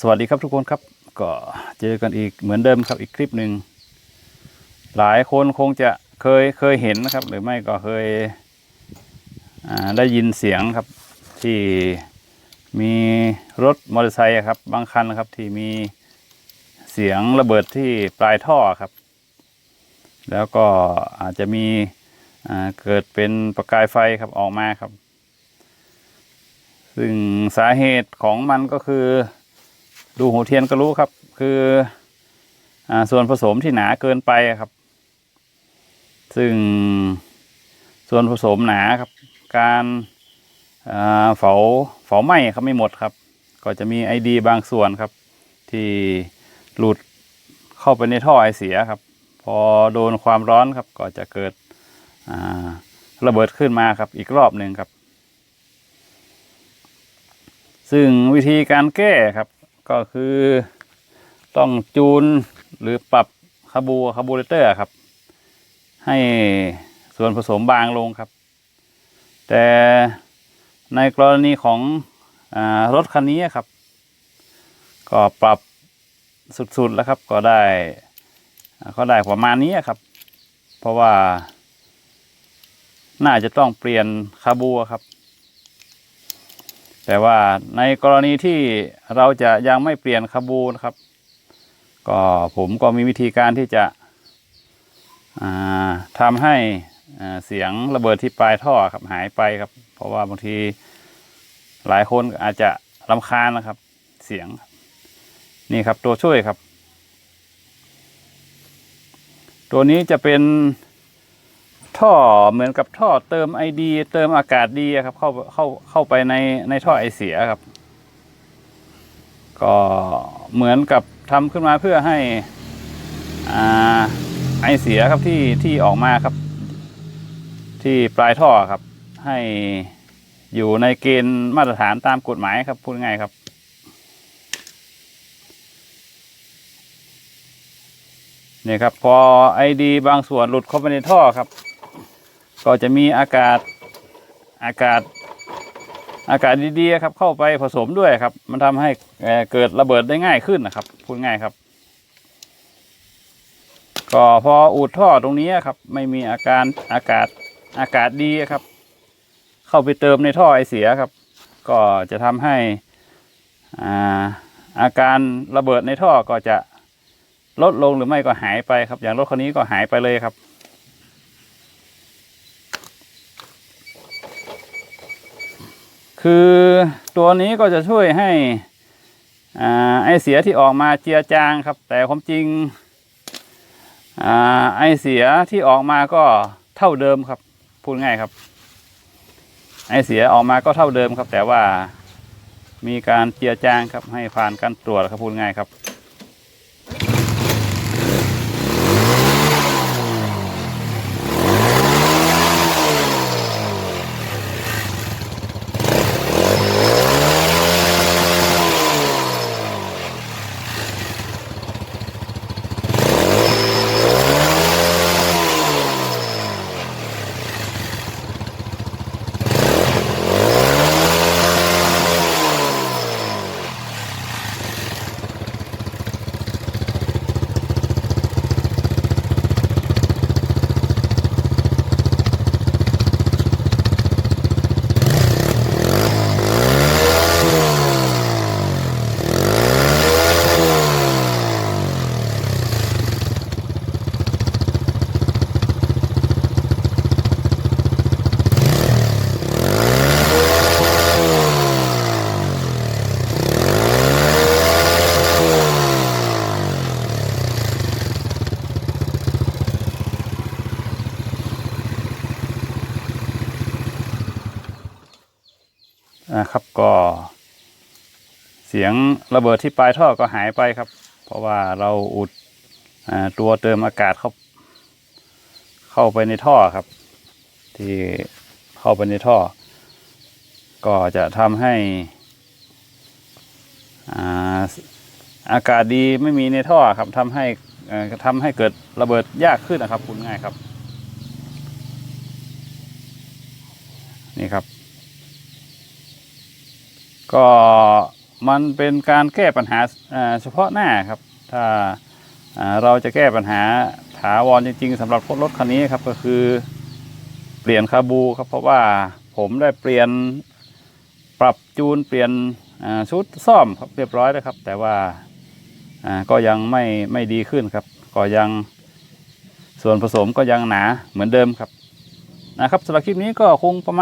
สวัสดีครับทุกคนครับ ก็เจอกันอีกเหมือนเดิมครับอีกคลิปหนึ่งหลายคนคงจะเคยเคยเห็นนะครับ หรือไม่ก็เคยได้ยินเสียงครับที่มีรถมอเตอร์ไซค์ครับบางคันครับที่มีเสียงระเบิดที่ปลายท่อครับ แล้วก็อาจจะมีเกิดเป็นประกายไฟครับออกมาครับ ซึ่งสาเหตุของมันก็คือ ดูหัวเทียนก็รู้ครับ คืออส่วนผสมที่หนาเกินไปครับ ซึ่งส่วนผสมหนาครับ การเผาเผาไหม้ครับไม่หมดครับ ก็จะมีไอดีบางส่วนครับ ที่หลุดเข้าไปในท่อไอเสียครับ พอโดนความร้อนครับ ก็จะเกิดระเบิดขึ้นมาครับ อีกรอบหนึ่งครับ ซึ่งวิธีการแก้ครับ ก็คือต้องจูนหรือปรับคาบูคาบูเรเตอร์ครับ ให้ส่วนผสมบางลงครับ แต่ในกรณีของอรถคันนี้ครับ ก็ปรับสุดๆแล้วครับ ก็ได้ก็ได้ประมาณนี้ครับ เพราะว่า น่าจะต้องเปลี่ยนคาบูครับ แต่ว่าในกรณีที่เราจะยังไม่เปลี่ยนคาบูนะครับ ก็ผมก็มีวิธีการที่จะทำให้เสียงระเบิดที่ปลายท่อครับหายไปครับ เพราะว่าบางทีหลายคนอาจจะรำคาญนะครับ เสียง นี่ครับตัวช่วยครับ ตัวนี้จะเป็น ท่อเหมือนกับท่อเติมไอดีเติมอากาศดีครับ เข้าเข้าเข้าไปในในท่อไอเสียครับ ก็เหมือนกับทำขึ้นมาเพื่อให้อ่าไอเสียครับที่ที่ออกมาครับ ที่ปลายท่อครับ ให้อยู่ในเกณฑ์มาตรฐานตามกฎหมายครับพูดง่ายครับนี่ครับพอไอดีบางส่วนหลุดเข้าไปในท่อครับ ก็จะมีอากาศอากาศอากาศดีๆครับเข้าไปผสมด้วยครับ มันทำให้เกิดระเบิดได้ง่ายขึ้นนะครับพูดง่ายครับ ก็พออุดท่อตรงนี้ครับ ไม่มีอาการอากาศอากาศดีครับ เข้าไปเติมในท่อไอเสียครับ ก็จะทำให้อ่าอาการระเบิดในท่อก็จะลดลงหรือไม่ก็หายไปครับ อย่างรถคันนี้ก็หายไปเลยครับ คือตัวนี้ก็จะช่วยให้อ่าไอเสียที่ออกมาเจียจางครับ แต่ความจริงอ่าไอเสียที่ออกมาก็เท่าเดิมครับ พูดง่ายครับ ไอเสียออกมาก็เท่าเดิมครับ แต่ว่ามีการเจียจางครับให้ผ่านการตรวจครับพูดง่ายครับ นะครับก็ เสียงระเบิดที่ปลายท่อก็หายไปครับ เพราะว่าเราอุดอตัวเติมอากาศเข้าเข้าไปในท่อครับ ที่เข้าไปในท่อ ก็จะทำให้อากาศดีไม่มีในท่อครับทำให้ทำให้เกิดระเบิดยากขึ้นนะครับคุณง่ายครับ นี่ครับ ก็มันเป็นการแก้ปัญหาเฉพาะหน้าครับ ถ้าเราจะแก้ปัญหาถาวรจริง ๆสำหรับรถคันนี้ครับก็คือเปลี่ยนคาบูครับเพราะว่าผมได้เปลี่ยนปรับจูนเปลี่ยนชุดซ่อมครับเรียบร้อยแล้วครับ แต่ว่าก็ยังไม่ไม่ดีขึ้นครับ ก็ยังส่วนผสมก็ยังหนาเหมือนเดิมครับนะครับสำหรับคลิปนี้ก็คงประมาณ